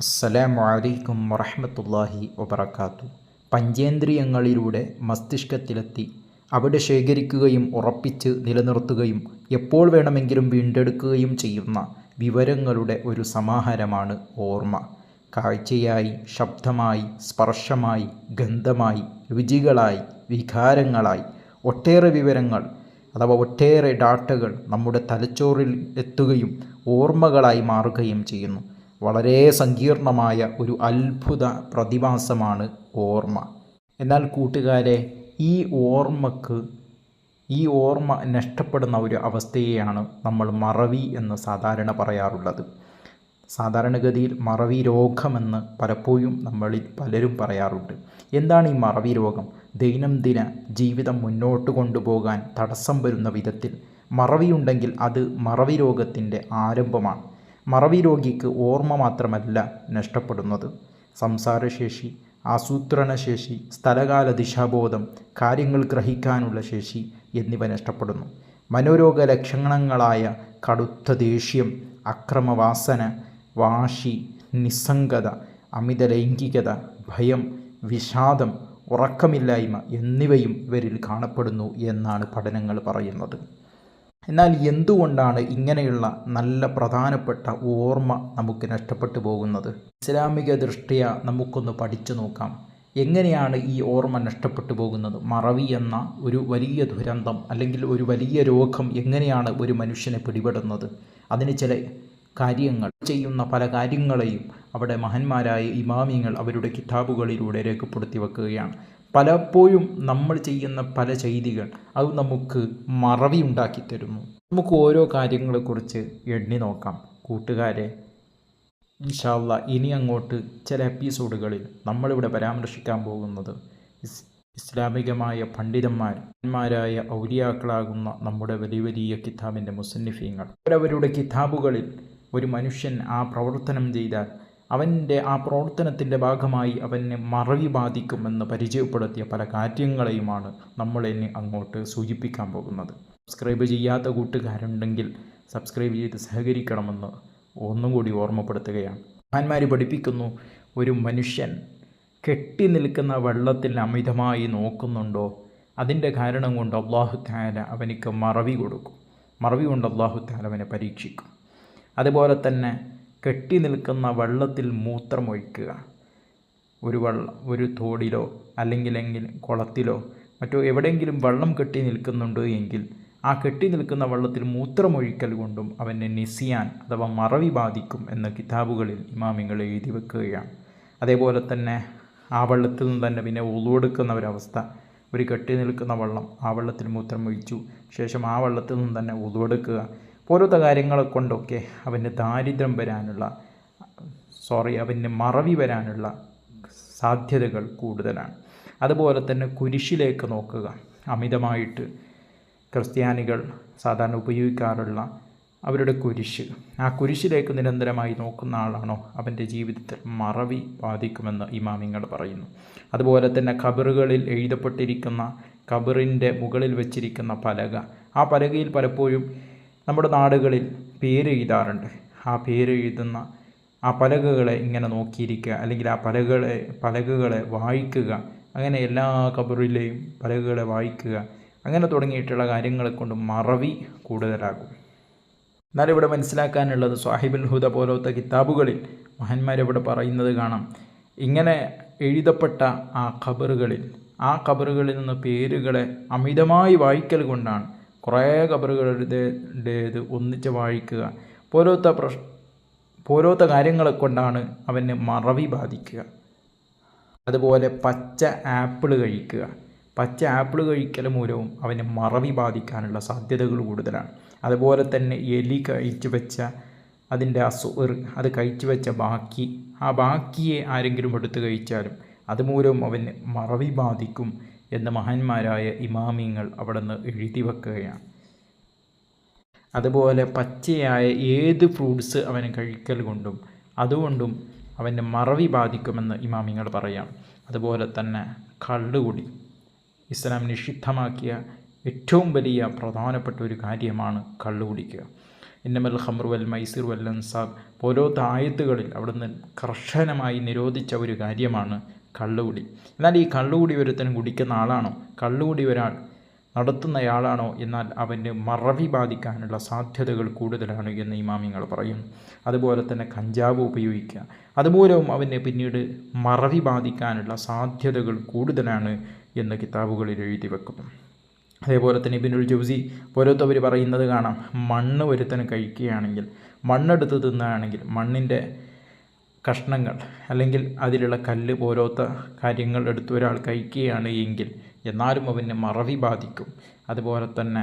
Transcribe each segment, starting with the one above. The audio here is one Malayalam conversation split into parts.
അസ്സലാമു അലൈക്കും വറഹ്മത്തുള്ളാഹി വബറകാത്തു. പഞ്ചേന്ദ്രിയങ്ങളിലൂടെ മസ്തിഷ്കത്തിലെത്തി. അവിടെ ശേഖരിക്കുകയും ഉറപ്പിച്ച് നിലനിർത്തുകയും എപ്പോൾ വേണമെങ്കിലും വീണ്ടെടുക്കുകയും ചെയ്യുന്ന വിവരങ്ങളുടെ ഒരു സമാഹാരമാണ് ഓർമ്മ. കാഴ്ചയായി ശബ്ദമായി സ്പർശമായി ഗന്ധമായി രുചികളായി വികാരങ്ങളായി ഒട്ടേറെ വിവരങ്ങൾ അഥവാ ഒട്ടേറെ ഡാറ്റകൾ നമ്മുടെ തലച്ചോറിൽ എത്തുകയും ഓർമ്മകളായി മാറുകയും ചെയ്യുന്നു. വളരെ സങ്കീർണമായ ഒരു അത്ഭുത പ്രതിഭാസമാണ് ഓർമ്മ. എന്നാൽ കൂട്ടുകാരെ ഈ ഓർമ്മക്ക് ഈ ഓർമ്മ നഷ്ടപ്പെടുന്ന ഒരു അവസ്ഥയെയാണ് നമ്മൾ മറവി എന്ന് സാധാരണ പറയാറുള്ളത്. സാധാരണഗതിയിൽ മറവി രോഗമെന്ന് പലപ്പോഴും നമ്മളിൽ പലരും പറയാറുണ്ട്. എന്താണ് ഈ മറവി രോഗം? ദൈനംദിന ജീവിതം മുന്നോട്ട് കൊണ്ടുപോകാൻ തടസ്സം വരുന്ന വിധത്തിൽ മറവിയുണ്ടെങ്കിൽ അത് മറവി രോഗത്തിന്റെ ആരംഭമാണ്. മറവി രോഗിക്ക് ഓർമ്മ മാത്രമല്ല നഷ്ടപ്പെടുന്നത്. സംസാരശേഷി ആസൂത്രണശേഷി സ്ഥലകാല ദിശാബോധം കാര്യങ്ങൾ ഗ്രഹിക്കാനുള്ള ശേഷി എന്നിവ നഷ്ടപ്പെടുന്നു. മനോരോഗ ലക്ഷണങ്ങളായ കടുത്ത ദേഷ്യം അക്രമവാസന വാശി നിസ്സംഗത അമിത ലൈംഗികത ഭയം വിഷാദം ഉറക്കമില്ലായ്മ എന്നിവയും ഇവരിൽ കാണപ്പെടുന്നു എന്നാണ് പഠനങ്ങൾ പറയുന്നത്. എന്നാൽ എന്തുകൊണ്ടാണ് ഇങ്ങനെയുള്ള നല്ല പ്രധാനപ്പെട്ട ഓർമ്മ നമുക്ക് നഷ്ടപ്പെട്ടു പോകുന്നത്? ഇസ്ലാമിക ദൃഷ്ടിയ നമുക്കൊന്ന് പഠിച്ചു നോക്കാം. എങ്ങനെയാണ് ഈ ഓർമ്മ നഷ്ടപ്പെട്ടു പോകുന്നത്? മറവി എന്ന ഒരു വലിയ ദുരന്തം അല്ലെങ്കിൽ ഒരു വലിയ രോഗം എങ്ങനെയാണ് ഒരു മനുഷ്യനെ പിടിപെടുന്നത്? അതിന് ചില കാര്യങ്ങൾ ചെയ്യുന്ന പല കാര്യങ്ങളെയും അവിടെ മഹന്മാരായ ഇമാമിങ്ങൾ അവരുടെ കിതാബുകളിലൂടെ രേഖപ്പെടുത്തി വെക്കുകയാണ്. പലപ്പോഴും നമ്മൾ ചെയ്യുന്ന പല ചെയ്തികൾ അത് നമുക്ക് മറവി ഉണ്ടാക്കി തരുന്നു. നമുക്ക് ഓരോ കാര്യങ്ങളെക്കുറിച്ച് എണ്ണി നോക്കാം. കൂട്ടുകാരെ ഇൻഷാല്ല ഇനി അങ്ങോട്ട് ചില എപ്പിസോഡുകളിൽ നമ്മളിവിടെ പരാമർശിക്കാൻ പോകുന്നത് ഇസ്ലാമികമായ പണ്ഡിതന്മാർ മാരായ ഔലിയാക്കളാകുന്ന നമ്മുടെ വലിയ വലിയ കിതാബിന്റെ മുസന്നിഫീങ്ങൾ. അവരവരുടെ കിതാബുകളിൽ ഒരു മനുഷ്യൻ ആ പ്രവർത്തനം ചെയ്താൽ അവന്റെ ആ പ്രവർത്തനത്തിന്റെ ഭാഗമായി അവനെ മറവി ബാധിക്കുമെന്ന് പരിചയപ്പെടുത്തിയ പല കാര്യങ്ങളെയുമാണ് നമ്മളിനി അങ്ങോട്ട് സൂചിപ്പിക്കാൻ പോകുന്നത്. സബ്സ്ക്രൈബ് ചെയ്യാത്ത കൂട്ടുകാരുണ്ടെങ്കിൽ സബ്സ്ക്രൈബ് ചെയ്ത് സഹകരിക്കണമെന്ന് ഒന്നും കൂടി ഓർമ്മപ്പെടുത്തുകയാണ്. മഹാന്മാർ പഠിപ്പിക്കുന്നു ഒരു മനുഷ്യൻ കെട്ടി നിൽക്കുന്ന വെള്ളത്തിൽ അമിതമായി നോക്കുന്നുണ്ടോ? അതിന്റെ കാരണം കൊണ്ട് അള്ളാഹു താല അവനിക്ക് മറവി കൊടുക്കും. മറവി കൊണ്ട് അള്ളാഹു താല അവനെ പരീക്ഷിക്കും. അതുപോലെ തന്നെ കെട്ടി നിൽക്കുന്ന വെള്ളത്തിൽ മൂത്രമൊഴിക്കുക. ഒരു വെള്ളം ഒരു തോടിലോ അല്ലെങ്കിൽ കുളത്തിലോ മറ്റോ എവിടെയെങ്കിലും വെള്ളം കെട്ടി നിൽക്കുന്നുണ്ട് എങ്കിൽ ആ കെട്ടി നിൽക്കുന്ന വെള്ളത്തിൽ മൂത്രമൊഴിക്കൽ കൊണ്ടും അവനെ നിസിയാൻ അഥവാ മറവി ബാധിക്കും എന്ന കിതാബുകളിൽ ഇമാമിങ്ങൾ എഴുതി വെക്കുകയാണ്. അതേപോലെ തന്നെ ആ വെള്ളത്തിൽ നിന്ന് തന്നെ പിന്നെ ഉളുവെടുക്കുന്ന ഒരവസ്ഥ. ഒരു കെട്ടി നിൽക്കുന്ന വെള്ളം ആ വെള്ളത്തിൽ മൂത്രമൊഴിച്ചു. ശേഷം ആ വെള്ളത്തിൽ നിന്ന് തന്നെ ഉളുവെടുക്കുക പോലത്തെ കാര്യങ്ങളെ കൊണ്ടൊക്കെ അവന്റെ ദാരിദ്ര്യം വരാനുള്ള സോറി അവന്റെ മറവി വരാനുള്ള സാധ്യതകൾ കൂടുതലാണ്. അതുപോലെ തന്നെ കുരിശിലേക്ക് നോക്കുക. അമിതമായിട്ട് ക്രിസ്ത്യാനികൾ സാധാരണ ഉപയോഗിക്കാറുള്ള അവരുടെ കുരിശ്. ആ കുരിശിലേക്ക് നിരന്തരമായി നോക്കുന്ന ആളാണോ? അവന്റെ ജീവിതത്തിൽ മറവി ബാധിക്കുമെന്ന് ഇമാമിങ്ങൾ പറയുന്നു. അതുപോലെ തന്നെ ഖബറുകളിൽ എഴുതപ്പെട്ടിരിക്കുന്ന ഖബറിന്റെ മുകളിൽ വെച്ചിരിക്കുന്ന പലക. ആ പലകയിൽ പലപ്പോഴും നമ്മുടെ നാടുകളിൽ പേര് എഴുതാറുണ്ട്. ആ പേര് എഴുതുന്ന ആ പലകകളെ ഇങ്ങനെ നോക്കിയിരിക്കുക അല്ലെങ്കിൽ ആ പലകളെ പലകകളെ വായിക്കുക അങ്ങനെ എല്ലാ കബറിലെയും പലകകളെ വായിക്കുക അങ്ങനെ തുടങ്ങിയിട്ടുള്ള കാര്യങ്ങളെ കൊണ്ട് മറവി കൂടുതലാകും. എന്നാൽ ഇവിടെ മനസ്സിലാക്കാനുള്ളത് സാഹിബുൽ ഹുദ പോലത്തെ കിതാബുകളിൽ മഹാന്മാരിവിടെ പറയുന്നത് കാണാം. ഇങ്ങനെ എഴുതപ്പെട്ട ആ ഖബറുകളിൽ ആ ഖബറുകളിൽ നിന്ന് പേരുകളെ അമിതമായി വായിക്കൽ കൊണ്ടാണ് കുറേ ഖബറുകളുടേത് ഒന്നിച്ച് വായിക്കുക പോലത്തെ പ്രശ് പോലത്തെ കാര്യങ്ങളെ കൊണ്ടാണ് അവന് മറവി ബാധിക്കുക. അതുപോലെ പച്ച ആപ്പിൾ കഴിക്കുക. പച്ച ആപ്പിൾ കഴിക്കൽ മൂലവും അവന് മറവി ബാധിക്കാനുള്ള സാധ്യതകൾ കൂടുതലാണ്. അതുപോലെ തന്നെ എലി കഴിച്ചു വെച്ച അതിന്റെ അസുർ അത് കഴിച്ചു വെച്ച ബാക്കി ആ ബാക്കിയെ ആരെങ്കിലും എടുത്ത് കഴിച്ചാലും അതുമൂലവും അവന് മറവി ബാധിക്കും. എന്ന് മഹാന്മാരായ ഇമാമിങ്ങൾ അവിടെ നിന്ന് എഴുതി വെക്കുകയാണ്. അതുപോലെ പച്ചയായ ഏത് ഫ്രൂട്ട്സ് അവന് കഴിക്കൽ കൊണ്ടും അതുകൊണ്ടും അവന്റെ മറവി ബാധിക്കുമെന്ന് ഇമാമിങ്ങൾ പറയാം അതുപോലെ തന്നെ കള്ളുകുടി ഇസ്ലാം നിഷിദ്ധമാക്കിയ ഏറ്റവും വലിയ പ്രധാനപ്പെട്ട ഒരു കാര്യമാണ് കള്ളു കുടിക്കുക ഇന്നമൽ ഖമർ മൈസിർ വൽ അൻസാബ് പോലത്തെ ആയത്തുകളിൽ അവിടുന്ന് കർശനമായി നിരോധിച്ച ഒരു കാര്യമാണ് കള്ളുകുടി. എന്നാൽ ഈ കള്ളുകുടി ഒരുത്തൻ കുടിക്കുന്ന ആളാണോ? കള്ളുകുടി ഒരാൾ നടത്തുന്നയാളാണോ? എന്നാൽ അവന് മറവി ബാധിക്കാനുള്ള സാധ്യതകൾ കൂടുതലാണ് എന്ന് ഇമാമിങ്ങൾ പറയുന്നു അതുപോലെ തന്നെ കഞ്ചാവ് ഉപയോഗിക്കുക. അതുമൂലവും അവന് പിന്നീട് മറവി ബാധിക്കാനുള്ള സാധ്യതകൾ കൂടുതലാണ് എന്ന് കിതാബുകളിൽ എഴുതി വെക്കുന്നു അതേപോലെ തന്നെ ഇബിനുൽ ജൗസി പോലത്തവർ പറയുന്നത് കാണാം. മണ്ണ് ഒരുത്തന് കഴിക്കുകയാണെങ്കിൽ മണ്ണെടുത്ത് തിന്നുകയാണെങ്കിൽ മണ്ണിന്റെ കഷ്ണങ്ങൾ അല്ലെങ്കിൽ അതിലുള്ള കല്ല് പോലത്തെ കാര്യങ്ങൾ എടുത്ത് ഒരാൾ കഴിക്കുകയാണ് എങ്കിൽ എന്നാലും അവന് മറവി ബാധിക്കും. അതുപോലെ തന്നെ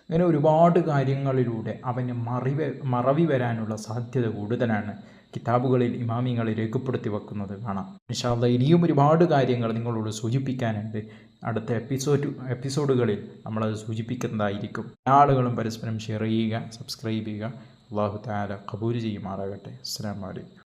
അങ്ങനെ ഒരുപാട് കാര്യങ്ങളിലൂടെ അവന് മറിവ മറവി വരാനുള്ള സാധ്യത കൂടുതലാണ്. കിതാബുകളിൽ ഇമാമിങ്ങൾ രേഖപ്പെടുത്തി വെക്കുന്നത് കാണാം. നിഷാദ ഇനിയും ഒരുപാട് കാര്യങ്ങൾ നിങ്ങളോട് സൂചിപ്പിക്കാനുണ്ട്. അടുത്ത എപ്പിസോഡ് എപ്പിസോഡുകളിൽ നമ്മളത് സൂചിപ്പിക്കുന്നതായിരിക്കും. ആളുകളും പരസ്പരം ഷെയർ ചെയ്യുക സബ്സ്ക്രൈബ് ചെയ്യുക. അള്ളാഹു താല കബൂൽ ചെയ്യുമാറാകട്ടെ. അസ്സാം വലൈക്കും